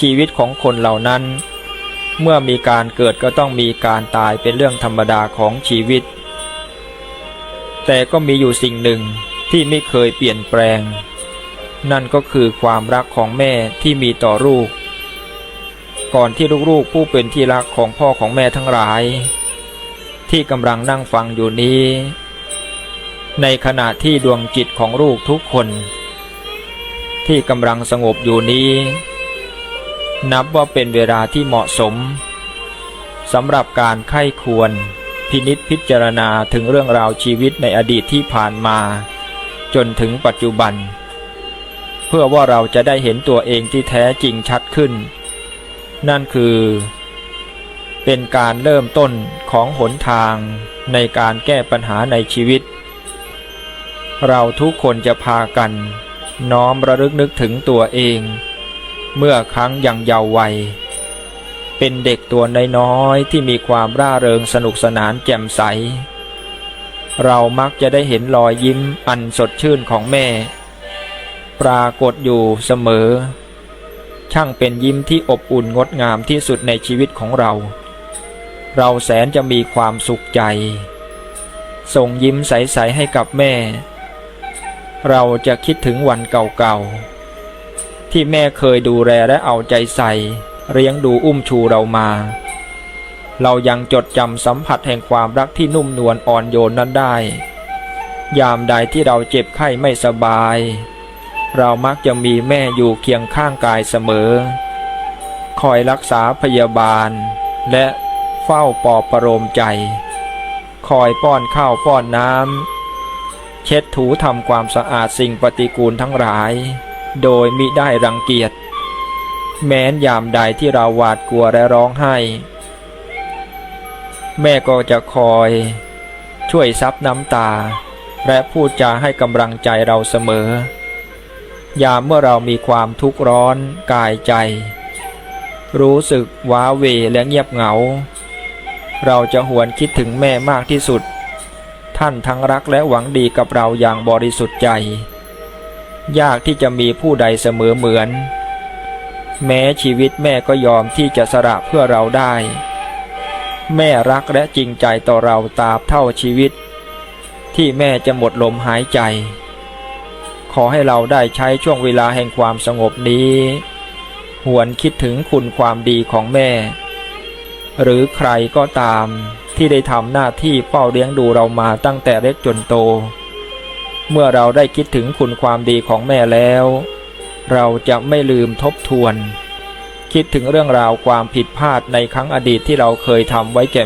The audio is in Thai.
ชีวิตของคนเหล่านั้น เมื่อมีการเกิดก็ต้องมีการตายเป็นเรื่องธรรมดาของชีวิต แต่ก็มีอยู่สิ่งหนึ่งที่ไม่เคยเปลี่ยนแปลง นั่นก็คือความรักของแม่ที่มีต่อลูก ก่อนที่ลูกๆผู้เป็นที่รักของพ่อของแม่ทั้งหลาย ที่กำลังนั่งฟังอยู่นี้ ในขณะที่ดวงจิตของลูกทุกคน ที่กำลังสงบอยู่นี้ นับว่าเป็นเวลาที่เหมาะสมสำหรับการไข้ควร พินิษพิจารณาถึงเรื่องราวชีวิตในอดีตที่ผ่านมา จนถึงปัจจุบัน เพื่อว่าเราจะได้เห็นตัวเองที่แท้จริงชัดขึ้น นั่นคือ เป็นการเริ่มต้นของหนทางในการแก้ปัญหาในชีวิต เราทุกคนจะพากัน น้อมระลึกนึกถึงตัวเอง เมื่อครั้งยังเยาว์วัย เป็นเด็กตัวน้อยๆที่มีความร่าเริงสนุกสนานแจ่มใส เรามักจะได้เห็นรอยยิ้มอันสดชื่นของแม่ ปรากฏอยู่เสมอ ช่างเป็นยิ้มที่อบอุ่นงดงามที่สุดในชีวิตของเรา เราแสนจะมีความสุขใจ ส่งยิ้มใส ๆ ให้กับแม่ เราจะคิดถึงวันเก่าๆ ที่แม่เคยดูแลและเอาใจใส่ เลี้ยงดูอุ้มชูเรามา เรายังจดจำสัมผัสแห่งความรักที่นุ่มนวลอ่อนโยนนั้นได้ ยามใดที่เราเจ็บไข้ไม่สบาย เรามักจะมีแม่อยู่เคียงข้างกายเสมอ คอยรักษาพยาบาล และเฝ้าปลอบประโลมใจ คอยป้อนข้าวป้อนน้ำเช็ดถูทำความสะอาดสิ่งปฏิกูลทั้งหลาย โดยมิได้รังเกียจ แม้นยามใดที่เราหวาดกลัวและร้องไห้ แม่ก็จะคอย ช่วยซับน้ำตา และพูดจาให้กำลังใจเราเสมอ ยามเมื่อเรามีความทุกข์ร้อนกายใจ รู้สึกว้าเวและเงียบเหงา เราจะหวนคิดถึงแม่มากที่สุด ท่านทั้งรักและหวังดีกับเราอย่างบริสุทธิ์ใจ ยากที่จะมีผู้ใดเสมอเหมือน แม้ชีวิตแม่ก็ยอมที่จะสละเพื่อเราได้ แม่รักและจริงใจต่อเราตราบเท่าชีวิต ที่แม่จะหมดลมหายใจ ขอให้เราได้ใช้ช่วงเวลาแห่งความสงบนี้ หวนคิดถึงคุณความดีของแม่ หรือใครก็ตามที่ได้ทำหน้าที่เฝ้าเลี้ยงดูเรามาตั้งแต่เล็กจนโต เมื่อเราได้คิดถึงคุณความดีของแม่แล้ว เราจะไม่ลืมทบทวน คิดถึงเรื่องราวความผิดพลาดในครั้งอดีตที่เราเคยทำไว้แก่